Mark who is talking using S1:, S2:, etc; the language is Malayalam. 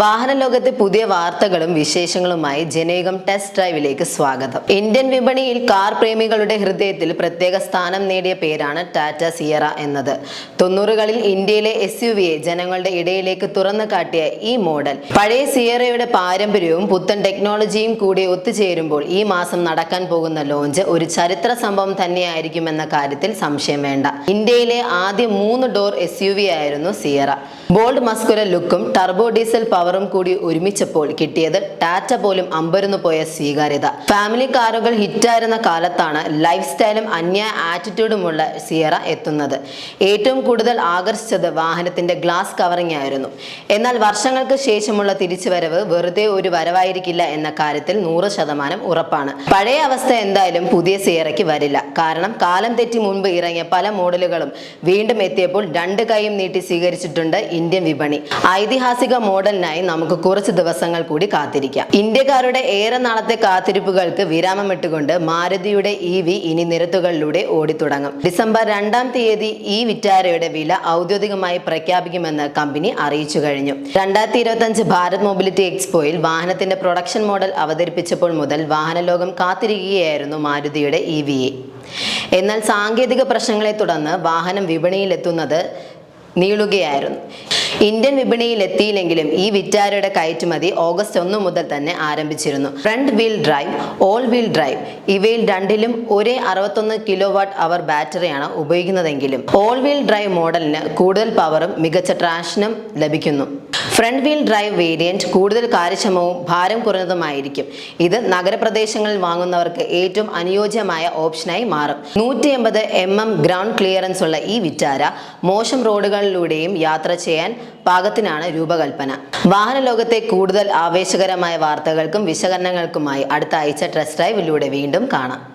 S1: വാഹന ലോകത്തെ പുതിയ വാർത്തകളും വിശേഷങ്ങളുമായി ജനേകം ടെസ്റ്റ് ഡ്രൈവിലേക്ക് സ്വാഗതം. ഇന്ത്യൻ വിപണിയിൽ കാർ പ്രേമികളുടെ ഹൃദയത്തിൽ പ്രത്യേക സ്ഥാനം നേടിയ പേരാണ് ടാറ്റ സിയറ എന്നത്. തൊണ്ണൂറുകളിൽ ഇന്ത്യയിലെ എസ് യു വിയെ ജനങ്ങളുടെ ഇടയിലേക്ക് തുറന്നു കാട്ടിയ ഈ മോഡൽ. പഴയ സിയറയുടെ പാരമ്പര്യവും പുത്തൻ ടെക്നോളജിയും കൂടി ഒത്തുചേരുമ്പോൾ ഈ മാസം നടക്കാൻ പോകുന്ന ലോഞ്ച് ഒരു ചരിത്ര സംഭവം തന്നെയായിരിക്കുമെന്ന കാര്യത്തിൽ സംശയം വേണ്ട. ഇന്ത്യയിലെ ആദ്യ മൂന്ന് ഡോർ എസ് യു വി ആയിരുന്നു സിയറ. ബോൾഡ് മസ്കുലർ ലുക്കും ടർബോ ഡീസൽ പവറും കൂടി ഒരുമിച്ചപ്പോൾ കിട്ടിയത് ടാറ്റ പോലും അമ്പരന്നു പോയ സ്വീകാര്യത. ഫാമിലി കാറുകൾ ഹിറ്റായിരുന്ന കാലത്താണ് ലൈഫ് സ്റ്റൈലും അന്യായ ആറ്റിറ്റ്യൂഡുമുള്ള സിയറ എത്തുന്നത്. ഏറ്റവും കൂടുതൽ ആകർഷിച്ചത് വാഹനത്തിന്റെ ഗ്ലാസ് കവറിംഗ് ആയിരുന്നു. എന്നാൽ വർഷങ്ങൾക്ക് ശേഷമുള്ള തിരിച്ചുവരവ് വെറുതെ ഒരു വരവായിരിക്കില്ല എന്ന കാര്യത്തിൽ നൂറ് ശതമാനം ഉറപ്പാണ്. പഴയ അവസ്ഥ എന്തായാലും പുതിയ സിയറയ്ക്ക് വരില്ല. കാരണം കാലം തെറ്റി മുൻപ് ഇറങ്ങിയ പല മോഡലുകളും വീണ്ടും എത്തിയപ്പോൾ രണ്ട് കൈയും നീട്ടി സ്വീകരിച്ചിട്ടുണ്ട് ഇന്ത്യൻ വിപണി. ഐതിഹാസിക മോഡലിനായി നമുക്ക് കുറച്ച് ദിവസങ്ങൾ കൂടി കാത്തിരിക്കാം. ഇന്ത്യക്കാരുടെ ഏറെ നാളത്തെ കാത്തിരിപ്പുകൾക്ക് വിരാമമിട്ടുകൊണ്ട് മാരുതിയുടെ ഇ വി ഇനി നിരത്തുകളിലൂടെ ഓടിത്തുടങ്ങും. ഡിസംബർ രണ്ടാം തീയതി ഈ വിറ്റാരയുടെ വില ഔദ്യോഗികമായി പ്രഖ്യാപിക്കുമെന്ന് കമ്പനി അറിയിച്ചു കഴിഞ്ഞു. രണ്ടായിരത്തി ഇരുപത്തി ഭാരത് മൊബിലിറ്റി എക്സ്പോയിൽ വാഹനത്തിന്റെ പ്രൊഡക്ഷൻ മോഡൽ അവതരിപ്പിച്ചപ്പോൾ മുതൽ വാഹന ലോകം കാത്തിരിക്കുകയായിരുന്നു മാരുതിയുടെ ഇ വിയെ എന്നാൽ സാങ്കേതിക പ്രശ്നങ്ങളെ തുടർന്ന് വാഹനം വിപണിയിലെത്തുന്നത് നീളുകയായിരുന്നു. ഇന്ത്യൻ വിപണിയിൽ എത്തിയില്ലെങ്കിലും ഈ വിറ്റാരയുടെ കയറ്റുമതി ഓഗസ്റ്റ് ഒന്ന് മുതൽ തന്നെ ആരംഭിച്ചിരുന്നു. Front wheel drive all wheel drive ഇവയിൽ രണ്ടിലും ഒരേ അറുപത്തൊന്ന് കിലോ വാട്ട് അവർ ബാറ്ററിയാണ് ഉപയോഗിക്കുന്നതെങ്കിലും. ഓൾ വീൽ ഡ്രൈവ് മോഡലിന് കൂടുതൽ പവറും മികച്ച ട്രാഷനും ലഭിക്കുന്നു. ഫ്രണ്ട് വീൽ ഡ്രൈവ് വേരിയന്റ് കൂടുതൽ കാര്യക്ഷമവും ഭാരം കുറഞ്ഞതുമായിരിക്കും. ഇത് നഗരപ്രദേശങ്ങളിൽ വാങ്ങുന്നവർക്ക് ഏറ്റവും അനുയോജ്യമായ ഓപ്ഷനായി മാറും. നൂറ്റി എൺപത് എം എം ഗ്രൗണ്ട് ക്ലിയറൻസ് ഉള്ള ഈ വിറ്റാര മോശം റോഡുകളിലൂടെയും യാത്ര ചെയ്യാൻ പാകത്തിനാണ് രൂപകൽപ്പന. വാഹന ലോകത്തെ കൂടുതൽ ആവേശകരമായ വാർത്തകൾക്കും വിശകലനങ്ങൾക്കുമായി അടുത്ത ആഴ്ച ടെസ്റ്റ് ഡ്രൈവിലൂടെ വീണ്ടും കാണാം.